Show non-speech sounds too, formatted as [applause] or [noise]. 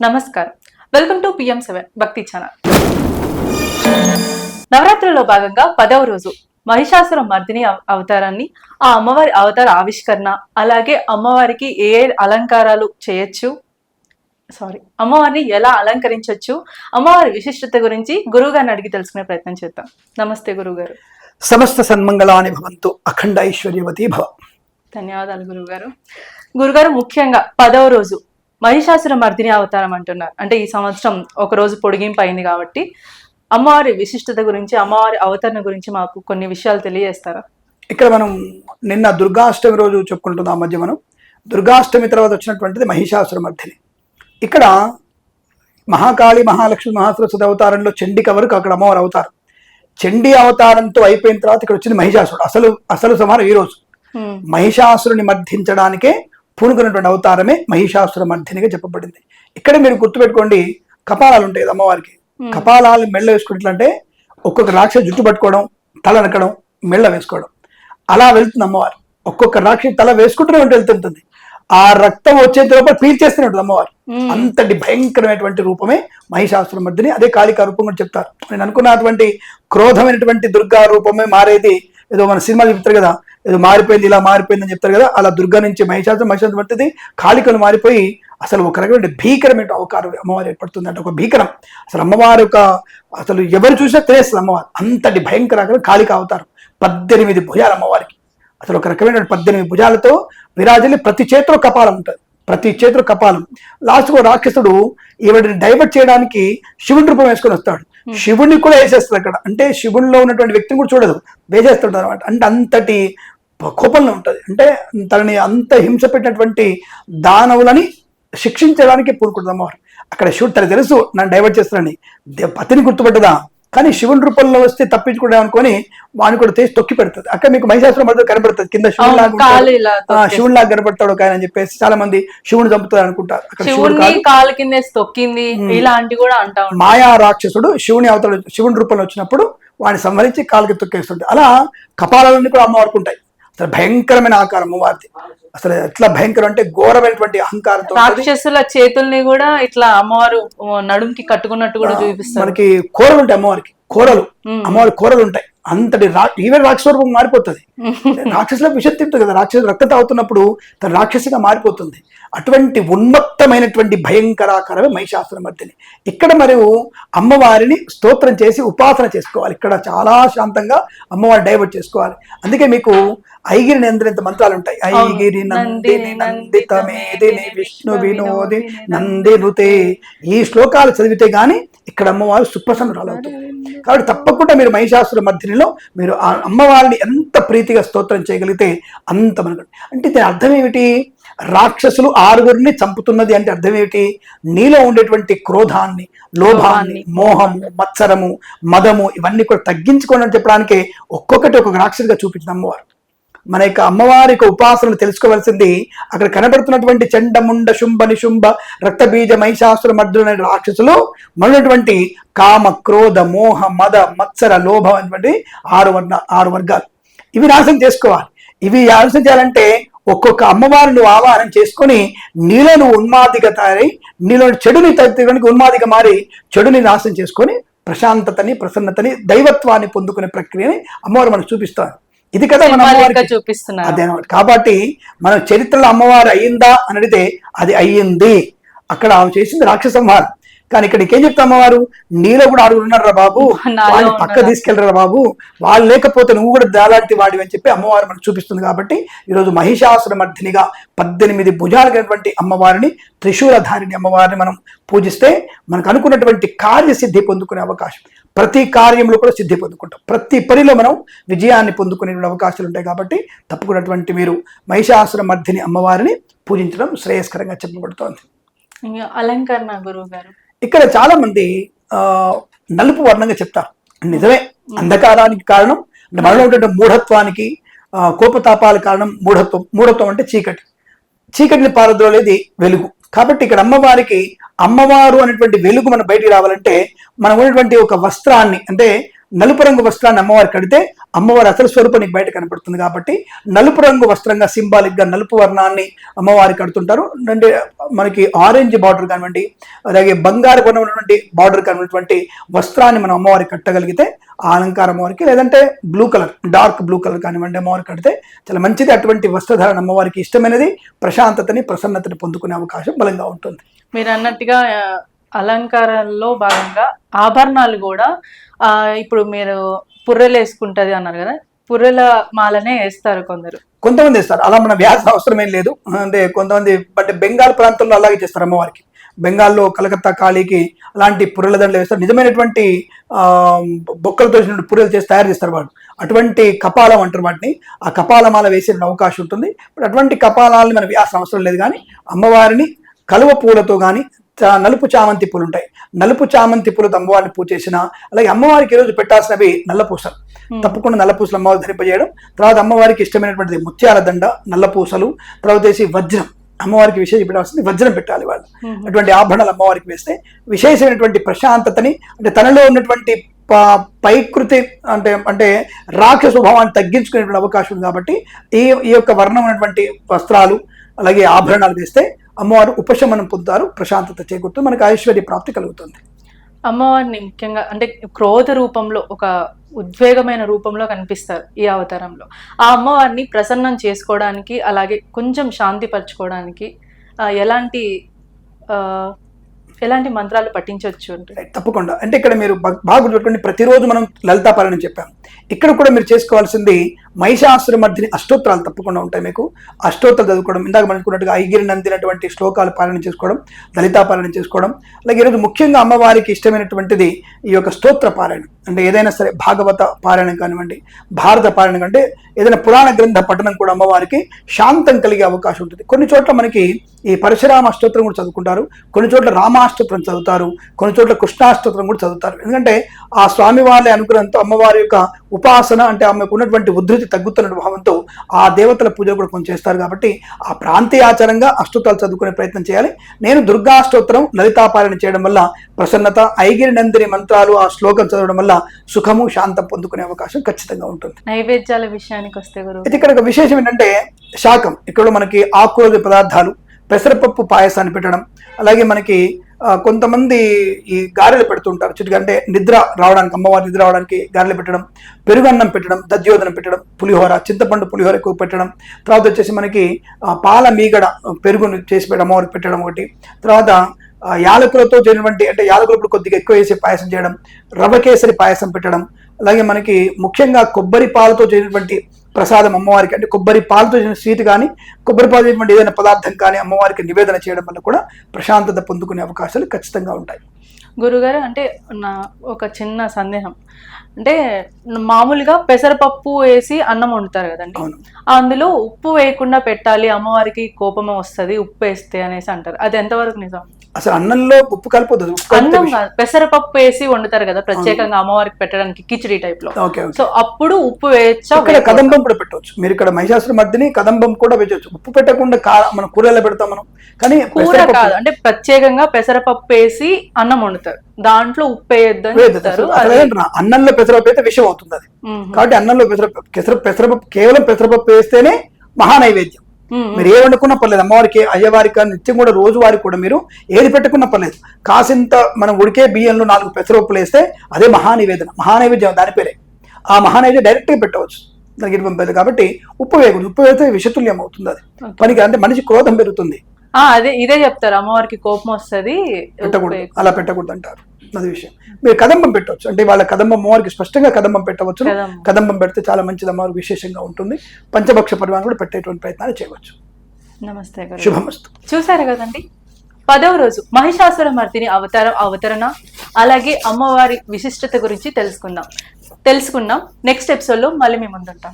నమస్కారం. Welcome to PM seven Bhakti channel నవరాత్రిలో భాగంగా పదవ రోజు మహిషాసుర మర్దిని అవ- అవతారాన్ని ఆ అమ్మవారి అవతార ఆవిష్కరణ అలాగే అమ్మవారికి ఏ అలంకారాలు చేయొచ్చు సారీ అమ్మవారిని ఎలా అలంకరించవచ్చు అమ్మవారి విశిష్టత గురించి గురువు గారిని అడిగి తెలుసుకునే ప్రయత్నం చేద్దాం. నమస్తే గురువు గారు సమస్త సన్మంగళాని భవంతు అఖండ ఐశ్వర్యవతి భవ. ధన్యవాదాలు గురువుగారు. గురుగారు ముఖ్యంగా పదవ రోజు మహిషాసుర మర్దిని అవతారం అంటున్నారు. అంటే ఈ సంవత్సరం ఒక రోజు పొడిగింపు అయింది కాబట్టి. అమ్మవారి విశిష్టత గురించి అమ్మవారి అవతరణ గురించి మాకు కొన్ని విషయాలు తెలియజేస్తారా? ఇక్కడ మనం నిన్న దుర్గాష్టమి రోజు చెప్పుకుంటున్నాం ఆ మధ్య మనం. దుర్గాష్టమి తర్వాత వచ్చినటువంటిది మహిషాసుర మర్దిని. ఇక్కడ మహాకాళి మహాలక్ష్మి మహాసరస్వతి అవతారంలో చండిక వరకు అక్కడ అమ్మవారు అవతారం. చండీ అవతారంతో అయిపోయిన తర్వాత ఇక్కడ వచ్చింది మహిషాసురుడు. అసలు అసలు సమానం ఈ రోజు. మహిషాసురుని మర్ధించడానికే పూనుకున్నటువంటి అవతారమే మహిషాసుర మర్ధినిగా చెప్పబడింది. ఇక్కడ మీరు గుర్తుపెట్టుకోండి కపాలాలు ఉంటాయి అమ్మవారికి. కపాలాలు మెళ్ళ వేసుకున్నట్లంటే ఒక్కొక్క రాక్షసు జుట్టు పట్టుకోవడం తల నక్కడం మెళ్ళ వేసుకోవడం. అలా వెళ్తుంది అమ్మవారు. ఒక్కొక్క రాక్షసి తల వేసుకుంటూనే ఉంటే వెళ్తుంటుంది ఆ రక్తం వచ్చేంత లోపల పీల్చేస్తూనే ఉంటుంది అమ్మవారు. అంతటి భయంకరమైనటువంటి రూపమే మహిషాసుర మర్దిని అదే కాళికా రూపం కూడా చెప్తారు. నేను అనుకున్నటువంటి క్రోధమైనటువంటి దుర్గా రూపమే మారేది. ఏదో మన సినిమాలు చెప్తారు కదా ఏదో మారిపోయింది ఇలా మారిపోయింది అని చెప్తారు కదా అలా దుర్గా నుంచి మహిషాసుర మహిషాసుర మర్దిని కాళికను మారిపోయి అసలు ఒక రకమైన భీకరమైన అవకారం అమ్మవారు ఏర్పడుతుంది అంటే ఒక భీకరం. అసలు అమ్మవారి యొక్క అసలు ఎవరు చూసినా తెలియస్తుంది అమ్మవారు. అంతటి భయంకర కాళిక అవతారం. పద్దెనిమిది భుజాలు అమ్మవారికి. అసలు ఒక రకమైన పద్దెనిమిది భుజాలతో విరాజలి ప్రతి చేతిలో కపాలం ఉంటుంది. ప్రతి చేతిలో కపాలం. లాస్ట్ ఒక రాక్షసుడు ఈవిడిని డైవర్ట్ చేయడానికి శివుని రూపం వేసుకొని వస్తాడు. శివుడిని కూడా వేసేస్తాడు అక్కడ. అంటే శివునిలో ఉన్నటువంటి వ్యక్తిని కూడా చూడదు. వేసేస్తాడు అనమాట అంటే అంతటి కోపంలో ఉంటుంది. అంటే తనని అంత హింస పెట్టినటువంటి దానవులని శిక్షించడానికి పూనుకుంటుంది అమ్మవారు. అక్కడ శివుడు తనకు తెలుసు నన్ను డైవర్ట్ చేస్తానని పతిని గుర్తుపట్టదా? కానీ శివుని రూపంలో వస్తే తప్పించుకుంటాం అనుకొని వాడిని కూడా తీసి తొక్కి పెడుతుంది. అక్కడ మీకు మహిషాసురం మధ్య కనబడుతుంది. కింద శివుడు అవును, కాలు ఇలా శివుని లాగా కనబడతాడు ఒక ఆయన అని చెప్పేసి చాలా మంది శివుని చంపుతారు అనుకుంటారు. అక్కడ శివుడు కాలు కింద తొక్కింది ఇలాంటి కూడా అంటా మాయా రాక్షసుడు శివుని అవతల శివుని రూపంలో వచ్చినప్పుడు వాడిని సంహరించి కాలుకి తొక్కేస్తుంటాయి అలా కపాలాలన్నీ కూడా అమ్మవారికి ఉంటాయి. అసలు భయంకరమైన ఆకారం అమ్మవారిది అసలు ఎట్లా భయంకరం అంటే ఘోరమైనటువంటి అహంకారంతో. రాక్షసుల చేతుల్ని కూడా ఇట్లా అమ్మవారు నడుంకి కట్టుకున్నట్టు కూడా చూపిస్తారు. మనకి కూరలు ఉంటాయి అమ్మవారికి. కూరలు. మ్మ్. అమ్మవారి కూరలు ఉంటాయి. అంతటి రా ఈవెన్ రాక్షస రూపం మారిపోతుంది. [laughs] రాక్షసుల విషయం తింటుంది కదా. రాక్షసు రక్త తాగుతున్నప్పుడు తన రాక్షసిగా మారిపోతుంది. అటువంటి ఉన్మత్తమైనటువంటి భయంకరాకారమే మహిషాసురమర్దిని ఇక్కడ మరియు అమ్మవారిని స్తోత్రం చేసి ఉపాసన చేసుకోవాలి. ఇక్కడ చాలా శాంతంగా అమ్మవారిని డైవర్ట్ చేసుకోవాలి. అందుకే మీకు ఐగిరి నియంత్రిత మంత్రాలు ఉంటాయి. ఐగిరి నందిని నందిత మేదిని విష్ణు వినోది నందినుతే. ఈ శ్లోకాలు చదివితే గాని ఇక్కడ అమ్మవారు సుప్రసన్నురాలు అవుతుంది కాబట్టి తప్పకుండా మీరు మహిషాసుర మధ్యలో మీరు ఆ అమ్మవారిని ఎంత ప్రీతిగా స్తోత్రం చేయగలిగితే అంత మనకు అంటే దీని అర్థం ఏమిటి? రాక్షసులు ఆరుగురిని చంపుతున్నది అంటే అర్థం ఏమిటి? నీలో ఉండేటువంటి క్రోధాన్ని లోభాన్ని మోహము మత్సరము మదము ఇవన్నీ కూడా తగ్గించుకోండి అని చెప్పడానికి ఒక్కొక్కటి ఒక్కొక్క రాక్షసుగా చూపించిన అమ్మవారు. మన యొక్క అమ్మవారి యొక్క ఉపాసనలు తెలుసుకోవాల్సింది అక్కడ కనబడుతున్నటువంటి చండముండ శుంభ నిశుంభ రక్తబీజ మహిషాసుర మర్దులైన రాక్షసులు మనటువంటి కామ క్రోధ మోహ మద మత్సర లోభం అనేటువంటి ఆరు వర్ణ ఆరు వర్గాలు. ఇవి నాశనం చేసుకోవాలి. ఇవి నాశనం చేయాలంటే ఒక్కొక్క అమ్మవారిని నువ్వు ఆవాహనం చేసుకొని నీలో నువ్వు ఉన్మాదిగా తయారై నీలో చెడుని తగ్గడానికి ఉన్మాదిగా మారి చెడుని నాశనం చేసుకొని ప్రశాంతతని ప్రసన్నతని దైవత్వాన్ని పొందుకునే ప్రక్రియని అమ్మవారు మనకు చూపిస్తారు. ఇది కదా మన చూపిస్తున్నారు. అదే కాబట్టి మన చరిత్రలో అమ్మవారు అయ్యిందా అని అడిగితే అది అయ్యింది. అక్కడ ఆమె చేసింది రాక్షస సంహారం. కానీ ఇక్కడ ఏం చెప్తా అమ్మవారు? నీలో కూడా ఆరుగురు [laughs] ఉన్నారా బాబు. నాలో వాళ్ళని పక్క? తీసుకెళ్ళరా బాబు. వాళ్ళు లేకపోతే నువ్వు కూడా దాలాంటి వాడివి అని చెప్పి అమ్మవారు మనకు చూపిస్తుంది కాబట్టి ఈరోజు మహిషాసుర మర్దినిగా పద్దెనిమిది భుజాలు కలిగినటువంటి అమ్మవారిని త్రిశూలధారిని అమ్మవారిని మనం పూజిస్తే మనకు అనుకున్నటువంటి కార్యసిద్ధి పొందుకునే అవకాశం. ప్రతి కార్యంలో కూడా సిద్ధి పొందుకుంటాం. ప్రతి పనిలో మనం విజయాన్ని పొందుకునే అవకాశాలు ఉంటాయి కాబట్టి తప్పకున్నటువంటి మీరు మహిషాసుర మర్దిని అమ్మవారిని పూజించడం శ్రేయస్కరంగా చెప్పబడుతోంది. అలంకరణ గురువు గారు. ఇక్కడ చాలా మంది నలుపు వర్ణంగా చెప్తారు. నిజమే అంధకారానికి కారణం మనలో ఉండే మూఢత్వానికి కోపతాపాల కారణం మూఢత్వం మూఢత్వం అంటే చీకటి. చీకటిని పారద్రోలేది వెలుగు. కాబట్టి ఇక్కడ అమ్మవారికి అమ్మవారు అనేటువంటి వెలుగు మన బయటికి రావాలంటే మనం ఉన్నటువంటి ఒక వస్త్రాన్ని అంటే నలుపు రంగు వస్త్రాన్ని అమ్మవారు కడితే అమ్మవారి అసలు స్వరూపం నీకు బయట కనపడుతుంది కాబట్టి నలుపు రంగు వస్త్రంగా సింబాలిక్గా నలుపు వర్ణాన్ని అమ్మవారి కడుతుంటారు. అంటే మనకి ఆరెంజ్ బార్డర్ కానివ్వండి అలాగే బంగారు వర్ణం బార్డర్ కానివ్వటువంటి వస్త్రాన్ని మనం అమ్మవారికి కట్టగలిగితే ఆ అలంకారం అమ్మవారికి లేదంటే blue colour dark blue colour కానివ్వండి అమ్మవారికి కడితే చాలా మంచిది. అటువంటి వస్త్రధారణ అమ్మవారికి ఇష్టమైనది. ప్రశాంతతని ప్రసన్నతని పొందుకునే అవకాశం బలంగా ఉంటుంది. మీరు అన్నట్టుగా అలంకారంలో భాగంగా ఆభరణాలు కూడా ఇప్పుడు మీరు పుర్రెలు వేసుకుంటది అన్నారు కదా పుర్రెల మాలనే వేస్తారు కొందరు. కొంతమంది వేస్తారు. అలా మన వ్యాస అవసరం ఏం లేదు. అంటే కొంతమంది బట్ బెంగాల్ ప్రాంతంలో అలాగే చేస్తారు అమ్మవారికి. బెంగాల్లో కలకత్తా కాళీకి అలాంటి పుర్రెల దండలు వేస్తారు. నిజమైనటువంటి బొక్కలతో పుర్రెలు చేసి తయారు చేస్తారు వాళ్ళు. అటువంటి కపాలం అంటారు వాటిని. ఆ కపాలమాల వేసే అవకాశం ఉంటుంది. అటువంటి కపాలాలని మన వ్యాసం అవసరం లేదు కానీ అమ్మవారిని కలువ పూలతో కానీ నలుపు చామంతి పూలు ఉంటాయి నలుపు చామంతి పూలతో అమ్మవారిని పూజ చేసిన అలాగే అమ్మవారికి ఈరోజు పెట్టాల్సినవి నల్ల పూసలు. తప్పకుండా నల్ల పూసలు అమ్మవారి ధరింపజేయడం. తర్వాత అమ్మవారికి ఇష్టమైనటువంటిది ముత్యాల దండ నల్ల పూసలు తర్వాత వచ్చేసి వజ్రం. అమ్మవారికి విశేష పెట్టాల్సింది వజ్రం పెట్టాలి వాళ్ళు. అటువంటి ఆభరణాలు అమ్మవారికి వేస్తే విశేషమైనటువంటి ప్రశాంతతని అంటే తనలో ఉన్నటువంటి ప- పైకృతి అంటే అంటే రాక్షస స్వభావాన్ని తగ్గించుకునేటువంటి అవకాశం ఉంది కాబట్టి ఈ ఈ యొక్క వర్ణం ఉన్నటువంటి వస్త్రాలు అలాగే ఆభరణాలు వేస్తే అమ్మవారు ఉపశమనం పొందుతారు ప్రశాంతత చేకూరుతుంది మనకు ఐశ్వర్య ప్రాప్తి కలుగుతుంది. అమ్మవారిని ముఖ్యంగా అంటే క్రోధ రూపంలో ఒక ఉద్వేగమైన రూపంలో కనిపిస్తారు ఈ అవతారంలో. ఆ అమ్మవారిని ప్రసన్నం చేసుకోవడానికి అలాగే కొంచెం శాంతిపరచుకోవడానికి ఎలాంటి ఎలాంటి మంత్రాలు పఠించవచ్చు అంటే? తప్పకుండా. అంటే ఇక్కడ మీరు బాగా గుర్తుపెట్టుకోండి ప్రతిరోజు మనం లలితాపారాయణం చెప్పాం. ఇక్కడ కూడా మీరు చేసుకోవాల్సింది మహిషాసురమర్దిని అష్టోత్తరాలు తప్పకుండా ఉంటాయి మీకు. అష్టోత్తరాలు చదువుకోవడం ఇందాక మనం అనుకున్నట్టుగా ఐగిరి నందినటువంటి శ్లోకాలు పాలన చేసుకోవడం లలితా పాలన చేసుకోవడం. అలాగే ఈరోజు ముఖ్యంగా అమ్మవారికి ఇష్టమైనటువంటిది ఈ యొక్క స్తోత్ర పారాయణం. అంటే ఏదైనా సరే భాగవత పారాయణం కానివ్వండి భారత పారాయణం కంటే ఏదైనా పురాణ గ్రంథ పఠనం కూడా అమ్మవారికి శాంతం కలిగే అవకాశం ఉంటుంది. కొన్ని చోట్ల మనకి ఈ పరశురామ అష్టోత్తరం కూడా చదువుకుంటారు. కొన్ని చోట్ల రామాష్టోత్తరం చదువుతారు. కొన్ని చోట్ల కృష్ణాష్టోత్తరం కూడా చదువుతారు. ఎందుకంటే ఆ స్వామి వారి అనుగ్రహంతో అమ్మవారి యొక్క ఉపాసన అంటే ఆమెకు ఉన్నటువంటి ఉద్ధృతి తగ్గుతున్న భావంతో ఆ దేవతల పూజలు కూడా కొంచెం చేస్తారు కాబట్టి ఆ ప్రాంతీయ ఆచారంగా అష్టోత్తరాలు చదువుకునే ప్రయత్నం చేయాలి. నేను దుర్గాష్టోత్తరం లలితాపాలన చేయడం వల్ల ప్రసన్నత ఐగిరి నందిని మంత్రాలు ఆ శ్లోకం చదవడం వల్ల సుఖము శాంతం పొందుకునే అవకాశం ఖచ్చితంగా ఉంటుంది. నైవేద్యాల విషయానికి వస్తే గురువు అయితే ఇక్కడ ఒక విశేషం ఏంటంటే శాకం ఇక్కడ మనకి ఆకుకూర పదార్థాలు పెసరపప్పు పాయసాన్ని పెట్టడం అలాగే మనకి కొంతమంది ఈ గారెలు పెడుతుంటారు. చిటికి అంటే నిద్ర రావడానికి అమ్మవారి నిద్ర రావడానికి గారెలు పెట్టడం పెరుగన్నం పెట్టడం దద్యోదనం పెట్టడం పులిహోర చింతపండు పులిహోర ఎక్కువ పెట్టడం. తర్వాత వచ్చేసి మనకి పాల మీగడ పెరుగును చేసి పెట్టడం అమ్మవారికి పెట్టడం ఒకటి. తర్వాత యాలకులతో చేసినటువంటి అంటే యాలకులు కొద్దిగా ఎక్కువ వేసి పాయసం చేయడం రవ్వ కేసరి పాయసం పెట్టడం. అలాగే మనకి ముఖ్యంగా కొబ్బరి పాలతో చేసినటువంటి ప్రసాదం అమ్మవారికి అంటే కొబ్బరి పాలతో చేసిన స్వీట్ కానీ కొబ్బరి పాలు చేసినటువంటి ఏదైనా పదార్థం కానీ అమ్మవారికి నివేదన చేయడం వల్ల కూడా ప్రశాంతత పొందుకునే అవకాశాలు ఖచ్చితంగా ఉంటాయి. గురుగారు అంటే నా ఒక చిన్న సందేహం. అంటే మామూలుగా పెసరపప్పు వేసి అన్నం వండుతారు కదండి. అందులో ఉప్పు వేయకుండా పెట్టాలి అమ్మవారికి కోపమే వస్తది ఉప్పు వేస్తే అనేసి అంటారు. అది ఎంతవరకు నిజం? అసలు అన్నంలో ఉప్పు కలిపోతుంది అన్నం. కాదు పెసరపప్పు వేసి వండుతారు కదా ప్రత్యేకంగా అమ్మవారికి పెట్టడానికి కిచిడి టైప్లో సో అప్పుడు ఉప్పు వేయచ్చా ఇక్కడ? కదంబం కూడా పెట్టవచ్చు మీరు ఇక్కడ మహిషాసుర మధ్యని కదంబం కూడా పెట్టవచ్చు ఉప్పు పెట్టకుండా మనం కూరలో పెడతాం మనం. కానీ కూర కాదు అంటే ప్రత్యేకంగా పెసరపప్పు వేసి అన్నం వండుతారు. దాంట్లో ఉప్పు వేయొద్దని. చెప్తారు. అన్నంలో పెసరపప్పు అయితే విషయం అవుతుంది అది. కాబట్టి అన్నంలో పెసరపప్పు పెసర పెసరపప్పు కేవలం పెసరపప్పు వేస్తేనే మహానైవేద్యం. మీరు ఏ వండుకున్నా పర్లేదు. అమ్మవారికి అయ్యవారికి నిత్యం కూడా రోజువారికి కూడా మీరు ఏది పెట్టుకున్నా పర్లేదు. కాసింత మనం ఉడికే బియ్యంలో నాలుగు పెసరపప్పులు వేస్తే అదే మహానివేదన మహానైవేద్యం దాని పేరే. ఆ మహానైవేద్యం డైరెక్ట్గా పెట్టవచ్చు. దానికి పంపేది. కాబట్టి ఉప్పు వేయకూడదు. ఉప్పు వేస్తే విషతుల్యం అవుతుంది అది. పనికి అంటే మనిషి క్రోధం పెరుగుతుంది. ఆ, అదే ఇదే చెప్తారు. అమ్మవారికి కోపం వస్తది. పెట్టకూడదు. అలా పెట్టకూడదు అంటారు. అది విషయం. మీరు కదంబం పెట్టవచ్చు అంటే వాళ్ళ కదంబం అమ్మవారికి స్పష్టంగా కదంబం పెట్టవచ్చు. కదంబం. పెడితే చాలా మంచిది అమ్మవారికి విశేషంగా ఉంటుంది. పంచభక్ష పరిమాణం కూడా పెట్టేటువంటి ప్రయత్నాలు చేయవచ్చు. నమస్తే శుభమస్తు. చూసారు కదండి? పదవ రోజు మహిషాసుర మర్దిని అవతారం అవతరణ అలాగే అమ్మవారి విశిష్టత గురించి తెలుసుకుందాం. తెలుసుకుందాం. నెక్స్ట్ ఎపిసోడ్లో మళ్ళీ మేము ముందుంటాం.